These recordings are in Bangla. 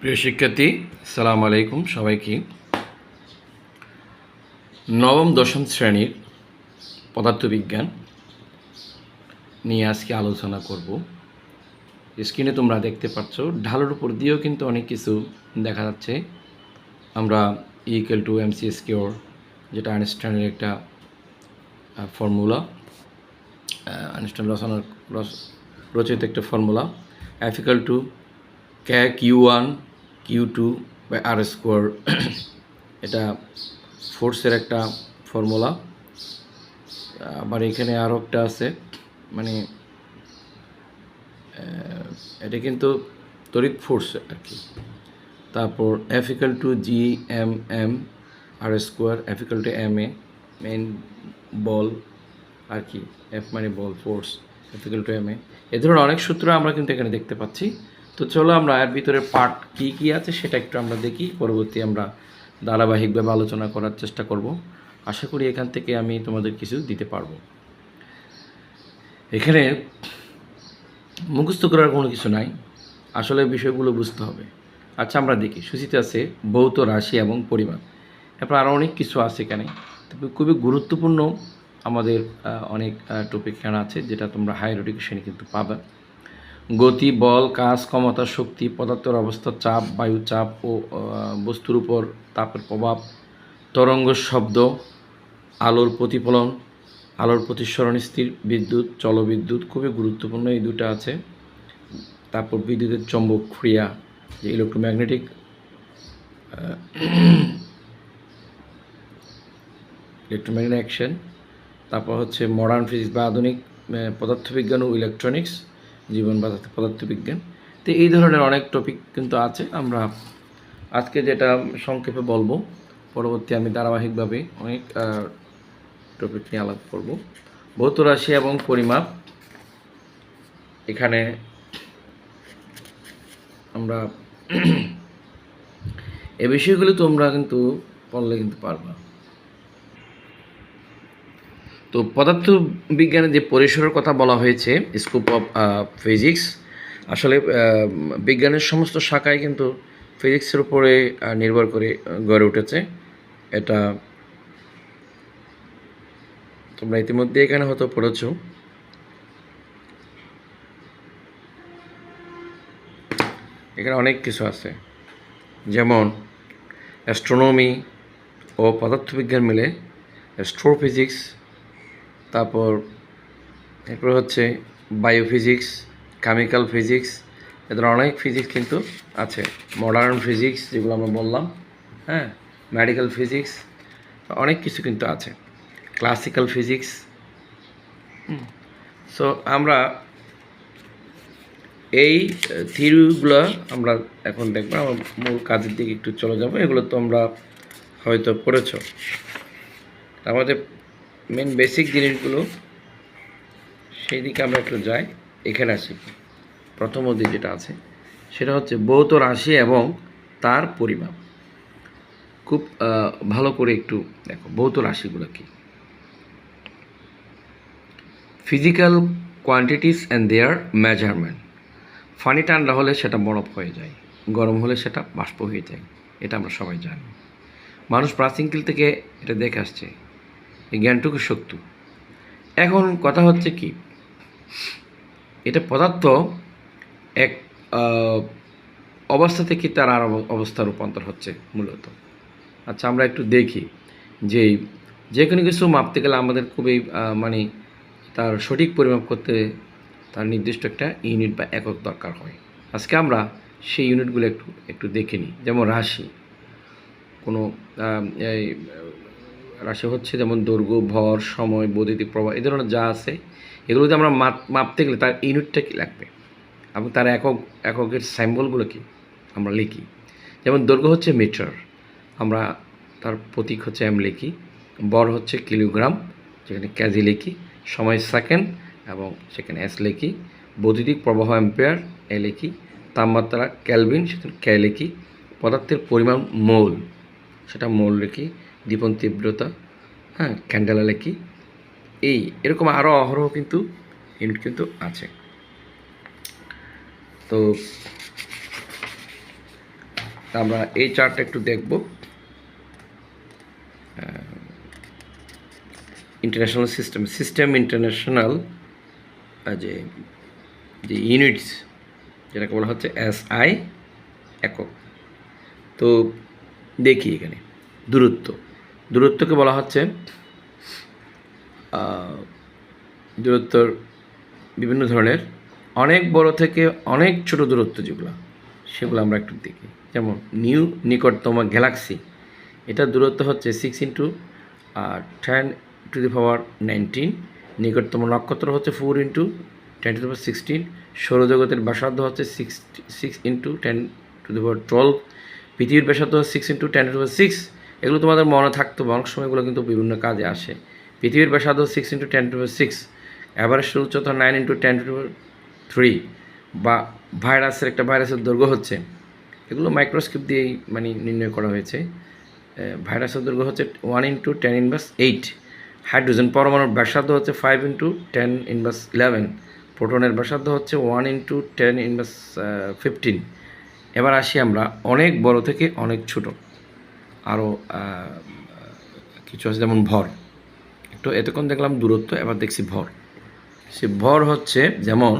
প্রিয় শিক্ষার্থী সালাম আলাইকুম সবাইকে। নবম, দশম শ্রেণির পদার্থবিজ্ঞান নিয়ে আজকে আলোচনা করব। স্ক্রিনে তোমরা দেখতে পাচ্ছ, ঢালের উপর দিয়েও কিন্তু অনেক কিছু দেখা যাচ্ছে। আমরা equal to M C square যেটা আইনস্টাইনের একটা ফর্মুলা আইনস্টাইন রচনার রচ- রচিত একটা formula F equal to K Q one Q two by R square এটা ফোর্সের একটা ফর্মুলা আবার এখানে আরও একটা আছে মানে এটা কিন্তু তড়িৎ ফোর্স আর কি। তারপর F equal to G M M R square F equal to M A main বল আর কি। এফ মানে বল force F equal to M A এ ধরনের অনেক সূত্র আমরা কিন্তু এখানে দেখতে পাচ্ছি। তো চলো আমরা এর ভিতরে পার্ট কী কী আছে সেটা একটু আমরা দেখি। পরবর্তী আমরা ধারাবাহিকভাবে আলোচনা করার চেষ্টা করব। আশা করি এখান থেকে আমি তোমাদের কিছু দিতে পারব। এখানে মুখস্থ করার কোনো কিছু নাই। আসলে বিষয়গুলো বুঝতে হবে। আচ্ছা আমরা দেখি। সূচিতে আছে ভৌত রাশি এবং পরিমাণ এরপর আরও অনেক কিছু আছে এখানে। তবে খুবই গুরুত্বপূর্ণ আমাদের অনেক টপিক এখানে আছে, যেটা তোমরা হায়ার এডুকেশনে কিন্তু পাবে। গতি, বল, কাজ, ক্ষমতা, শক্তি, পদার্থের অবস্থা, চাপ, বায়ু, চাপ ও বস্তুর উপর তাপের প্রভাব, তরঙ্গ শব্দ, আলোর প্রতিফলন, আলোর প্রতিসরণ, স্থির বিদ্যুৎ জলবিদ্যুৎ খুবই গুরুত্বপূর্ণ এই দুটো আছে। তারপর বিদ্যুতের চম্বক ক্রিয়া, যে ইলেকট্রোম্যাগনেটিক ইলেকট্রোম্যাগনেটিক অ্যাকশন তারপর হচ্ছে মডার্ন ফিজিক্স বা আধুনিক পদার্থবিজ্ঞান ও ইলেকট্রনিক্স জীবন পদার্থবিজ্ঞান। তো এই ধরনের অনেক টপিক কিন্তু আছে, আমরা আজকে যেটা সংক্ষেপে বলব, পরবর্তী আমি ধারাবাহিকভাবে অনেক টপিক নিয়ে আলাপ করব। ভৌত রাশি এবং পরিমাপ, এখানে আমরা এ বিষয়গুলো তোমরা কিন্তু পড়লে কিন্তু পারবা। তো পদার্থ বিজ্ঞানের যে পরিসরের কথা বলা হয়েছে স্কোপ অফ ফিজিক্স আসলে বিজ্ঞানের সমস্ত শাখায় কিন্তু ফিজিক্সের উপরে নির্ভর করে গড়ে উঠেছে। এটা তোমরা ইতিমধ্যে এখানে হয়তো পড়েছ। এখানে অনেক কিছু আছে। যেমন অ্যাস্ট্রোনমি ও পদার্থবিজ্ঞান মিলে অ্যাস্ট্রোফিজিক্স তারপর এরপর হচ্ছে বায়োফিজিক্স কেমিক্যাল ফিজিক্স এদের অনেক ফিজিক্স কিন্তু আছে। মডার্ন ফিজিক্স যেগুলো আমরা বললাম হ্যাঁ? মেডিকেল ফিজিক্স অনেক কিছু কিন্তু আছে। ক্লাসিক্যাল ফিজিক্স সো আমরা এই থিওরিগুলো আমরা এখন দেখব। আমার মূল কাজের দিকে একটু চলে যাব। এগুলো তো আমরা হয়তো পড়েছ। আমাদের মেন বেসিক জিনিসগুলো সেই দিকে আমরা একটু যাই, এখানে আসি। প্রথম অধ্যায় যেটা আছে, সেটা হচ্ছে ভৌত রাশি এবং তার পরিমাপ। খুব ভালো করে একটু দেখো ভৌত রাশিগুলো কি? Physical quantities and their measurement funny ঠান্ডা হলে সেটা বরফ হয়ে যায়, গরম হলে সেটা বাষ্প হয়ে যায়, এটা আমরা সবাই জানি। মানুষ প্রাচীনকাল থেকে এটা দেখে আসছে এই জ্ঞানটুকু শক্তি। এখন কথা হচ্ছে কি? এটা পদার্থ এক অবস্থা থেকে তার আর অব- অবস্থা রূপান্তর হচ্ছে মূলত। আচ্ছা আমরা একটু দেখি যে যে কোনো কিছু মাপতে গেলে আমাদের খুবই মানে তার সঠিক পরিমাপ করতে তার নির্দিষ্ট একটা ইউনিট বা একক দরকার হয়। আজকে আমরা সেই ইউনিটগুলো একটু একটু দেখে নিই। যেমন রাশি। কোনো রাশি হচ্ছে যেমন দৈর্ঘ্য, ভর, সময়, বৈদ্যুতিক প্রবাহ এ ধরনের যা আছে, এগুলো যদি আমরা মাপ মাপতে গেলে তার ইউনিটটা কী লাগবে? এবং তার একক, এককের স্যাম্বলগুলো কি? আমরা লিখি। যেমন দৈর্ঘ্য হচ্ছে মিটার আমরা তার প্রতীক হচ্ছে এম লিখি বর হচ্ছে কিলোগ্রাম যেখানে কেজি লিখি, সময় সেকেন্ড এবং সেখানে এস লিখি, বৈদ্যুতিক প্রবাহ অ্যাম্পেয়ার এ লিখি, তাপমাত্রা ক্যালভিন সেখানে কে লিখি, পদার্থের পরিমাণ মোল, সেটা মোল লিখি দীপন তীব্রতা হ্যাঁ ক্যান্ডেলা লিখি এই, এরকম আরও অহরহ কিন্তু ইউনিট কিন্তু আছে। তা আমরা এই চার্টটা একটু দেখব। ইন্টারন্যাশনাল সিস্টেম সিস্টেম ইন্টারন্যাশনাল যে যে ইউনিটস যেটাকে বলা হচ্ছে এস আই একক। তো দেখি এখানে, দূরত্ব। দূরত্বকে বলা হচ্ছে দূরত্বর বিভিন্ন ধরনের অনেক বড় থেকে অনেক ছোট দূরত্ব যেগুলো, সেগুলো আমরা একটু দেখি। যেমন নিউ নিকটতম গ্যালাক্সি এটার দূরত্ব হচ্ছে six into ten to the power nineteen নিকটতম নক্ষত্র হচ্ছে four into ten to the power sixteen সৌরজগতের ব্যাসার্ধ হচ্ছে six six into ten to the power twelve পৃথিবীর ব্যাসার্ধ six into ten to the power six এগুলো তোমাদের মনে থাকতো অনেক সময় এগুলো কিন্তু বিভিন্ন কাজে আসে। পৃথিবীর ব্যাসার্ধ six into ten to six অ্যাভারেস্টের উচ্চতা nine into ten to three বা ভাইরাসের একটা ভাইরাসের দৈর্ঘ্য হচ্ছে। এগুলো মাইক্রোস্কোপ দিয়েই মানে নির্ণয় করা হয়েছে। ভাইরাসের দৈর্ঘ্য হচ্ছে one into ten inverse eight hydrogen পরমাণুর ব্যাসার্ধ হচ্ছে five into ten inverse eleven প্রোটনের ব্যাসার্ধ হচ্ছে one into ten inverse fifteen এবার আসি আমরা অনেক বড় থেকে অনেক ছোট। আরও কিছু আছে যেমন ভর। একটু এতক্ষণ দেখলাম দূরত্ব, এবার দেখছি ভর। সে ভর হচ্ছে যেমন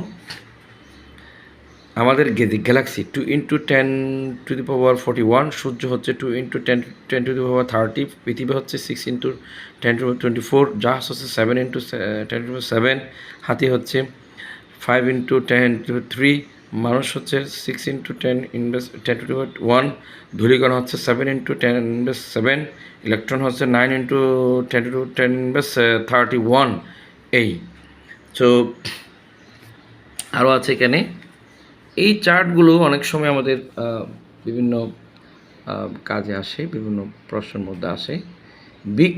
আমাদের galaxy two into ten to the power forty one সূর্য হচ্ছে two into ten ten to the power thirty পৃথিবী হচ্ছে six into ten to twenty four জাহাজ হচ্ছে seven into ten to seven হাতি হচ্ছে five into ten to three মানুষ হচ্ছে six into ten inverse ten to one ধূলিকণা হচ্ছে seven into ten inverse seven electron হচ্ছে nine into ten to ten inverse thirty one এই। তো আরও আছে এখানে। এই চার্টগুলো অনেক সময় আমাদের বিভিন্ন কাজে আসে, বিভিন্ন প্রশ্নের মধ্যে আসে। বিগ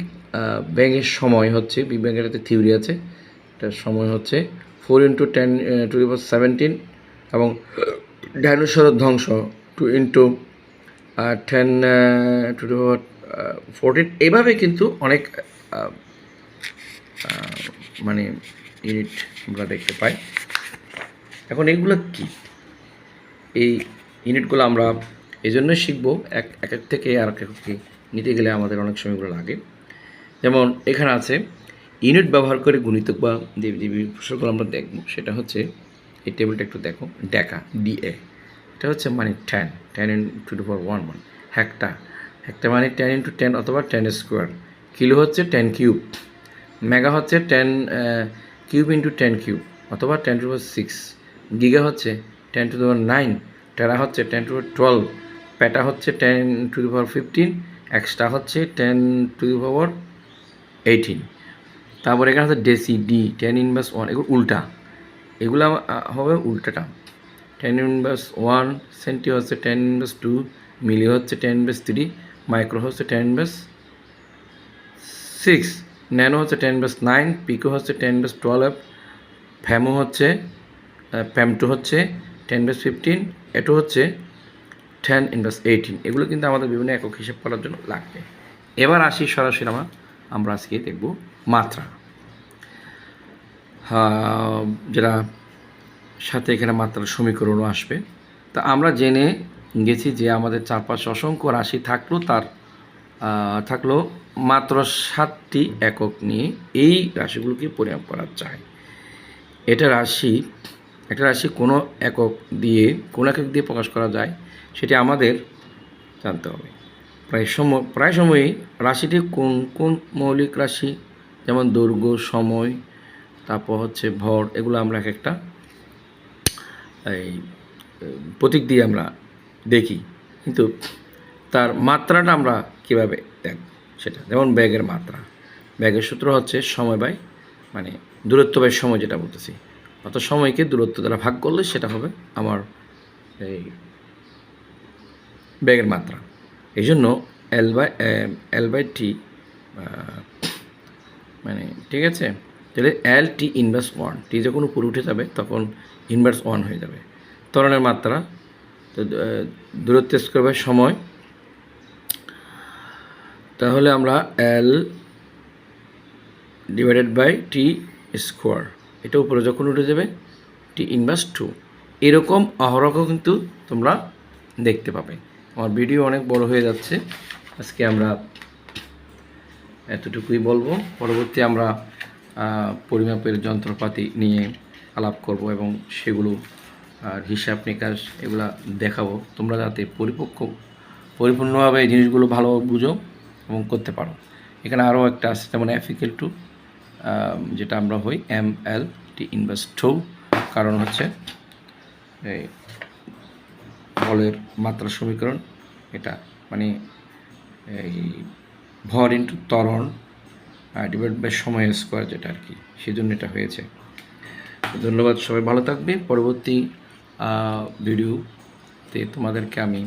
ব্যাঙের সময় হচ্ছে, বিগ ব্যাঙের একটা থিওরি আছে। এটার সময় হচ্ছে four into ten to seventeen ডাইনোসরের ধ্বংস two into ten to fourteen এইভাবে কিন্তু অনেক মানে ইউনিট আমরা দেখতে পাই। এখন এগুলো কী? এই ইউনিটগুলো আমরা এই জন্যই শিখব, এক এক এক থেকে আর এক এককে নিতে গেলে আমাদের অনেক সময়গুলো লাগে। যেমন এখানে আছে ইউনিট ব্যবহার করে গুণিতক বা দেবী দেবী প্রসঙ্গগুলো আমরা দেখব। সেটা হচ্ছে এই টেবিলটা একটু দেখো, ডেকা, ডিএ। এটা হচ্ছে মানে ten ten in two two four one one hecto hecto মানে টেন ইন্টু টেন অথবা টেন স্কোয়ার কিলো হচ্ছে টেন কিউব মেগা হচ্ছে ten cube into ten cube অথবা ten to four six giga হচ্ছে ten to power nine tera হচ্ছে টেন টু টুয়েলভ প্যাটা হচ্ছে ten to the power fifteen exa হচ্ছে ten to the power eighteen তারপর এখানে হচ্ছে deci D ten inverse one এগুলো উল্টা। এগুলো হবে উল্টাটা। টেন ইনভার্স ওয়ান সেন্টি হচ্ছে টেন ইনভার্স টু মিলি হচ্ছে টেন ইনভার্স থ্রি মাইক্রো হচ্ছে টেন ইনভার্স সিক্স ন্যানো হচ্ছে টেন ইনভার্স নাইন পিকো হচ্ছে টেন ইনভার্স টুয়েলভ ফ্যামো হচ্ছে ফ্যাম টু হচ্ছে টেন ইনভার্স ফিফটিন এটু হচ্ছে টেন ইনভার্স এইটিন এগুলো কিন্তু আমাদের বিভিন্ন একক হিসেব করার জন্য লাগবে। এবার আসি সরাসরি আমরা আমরা আজকে দেখব মাত্রা। যেটা সাথে এখানে মাত্রার সমীকরণও আসবে। তা আমরা জেনে গেছি যে আমাদের চারপাশে অসংখ্য রাশি থাকলেও তার আহ, থাকলেও মাত্র সাতটি একক নিয়ে এই রাশিগুলোকে পরিমাপ করা যায়। এটা রাশি একটা রাশি কোনো একক দিয়ে কোনো একক দিয়ে প্রকাশ করা যায় সেটি আমাদের জানতে হবে। প্রায় সময় প্রায় সময়ই রাশিটি কোন কোন মৌলিক রাশি? যেমন দৈর্ঘ্য সময় তারপর হচ্ছে ভর, এগুলো আমরা এক একটা, এই, প্রতীক দিয়ে আমরা দেখি। কিন্তু তার মাত্রাটা আমরা কীভাবে দেখব সেটা, যেমন ব্যাগের মাত্রা। ব্যাগের সূত্র হচ্ছে সময় বাই মানে দূরত্ব বাই সময় যেটা বলতেছি। অত সময়কে দূরত্ব দ্বারা ভাগ করলে সেটা হবে আমার এই ব্যাগের মাত্রা। এই জন্য L by L by T মানে ঠিক আছে? তাহলে এল টি ইনভার্স ওয়ান টি যখন উপরে উঠে যাবে, তখন ইনভার্স ওয়ান হয়ে যাবে। ত্বরণের মাত্রা, তো দূরত্ব স্কোয়ার সময়। তাহলে আমরা L divided by T square এটা উপরে যখন উঠে যাবে টি ইনভার্স টু এরকম অহরহ কিন্তু তোমরা দেখতে পাবে। আমার ভিডিও অনেক বড় হয়ে যাচ্ছে। আজকে আমরা এতটুকুই বলব। পরবর্তী আমরা পরিমাপের যন্ত্রপাতি নিয়ে আলাপ করব এবং সেগুলো, আর হিসাব নিকাশ এগুলা দেখাবো। তোমরা যাতে পরিপক্ক, পরিপূর্ণভাবে এই জিনিসগুলো ভালো বুঝো এবং করতে পারো। এখানে আরও একটা আছে, যেমন অ্যাফিকেল টু যেটা আমরা হই এম এল টি ইনভেস্ট কারণ হচ্ছে এই বলের মাত্রা সমীকরণ। এটা মানে এই ভর ইন্টু ত্বরণ ডিভাইড বাই সময় স্কোয়ার যেটা আর কি সেই জন্য এটা হয়েছে। ধন্যবাদ, সবাই ভালো থাকবে পরবর্তী ভিডিওতে তোমাদেরকে আমি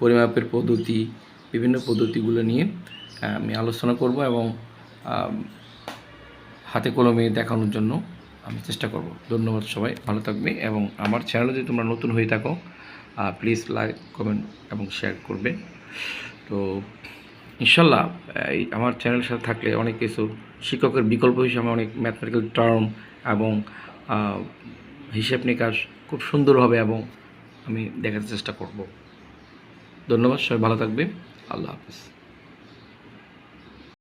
পরিমাপের পদ্ধতি, বিভিন্ন পদ্ধতিগুলো নিয়ে আমি আলোচনা করব এবং হাতে কলমে দেখানোর জন্য আমি চেষ্টা করব। ধন্যবাদ সবাই, ভালো থাকবে এবং আমার চ্যানেলে যদি তোমরা নতুন হয়ে থাকো প্লিজ লাইক কমেন্ট এবং শেয়ার করবে। তো ইনশাল্লাহ, এই আমার চ্যানেলের সাথে থাকলে অনেক কিছু শিক্ষকের বিকল্প হিসেবে অনেক ম্যাথমেটিক্যাল টার্ম এবং হিসেব নিকাশ খুব সুন্দর হবে এবং আমি দেখার চেষ্টা করব। ধন্যবাদ, সবাই ভালো থাকবে আল্লাহ হাফিজ।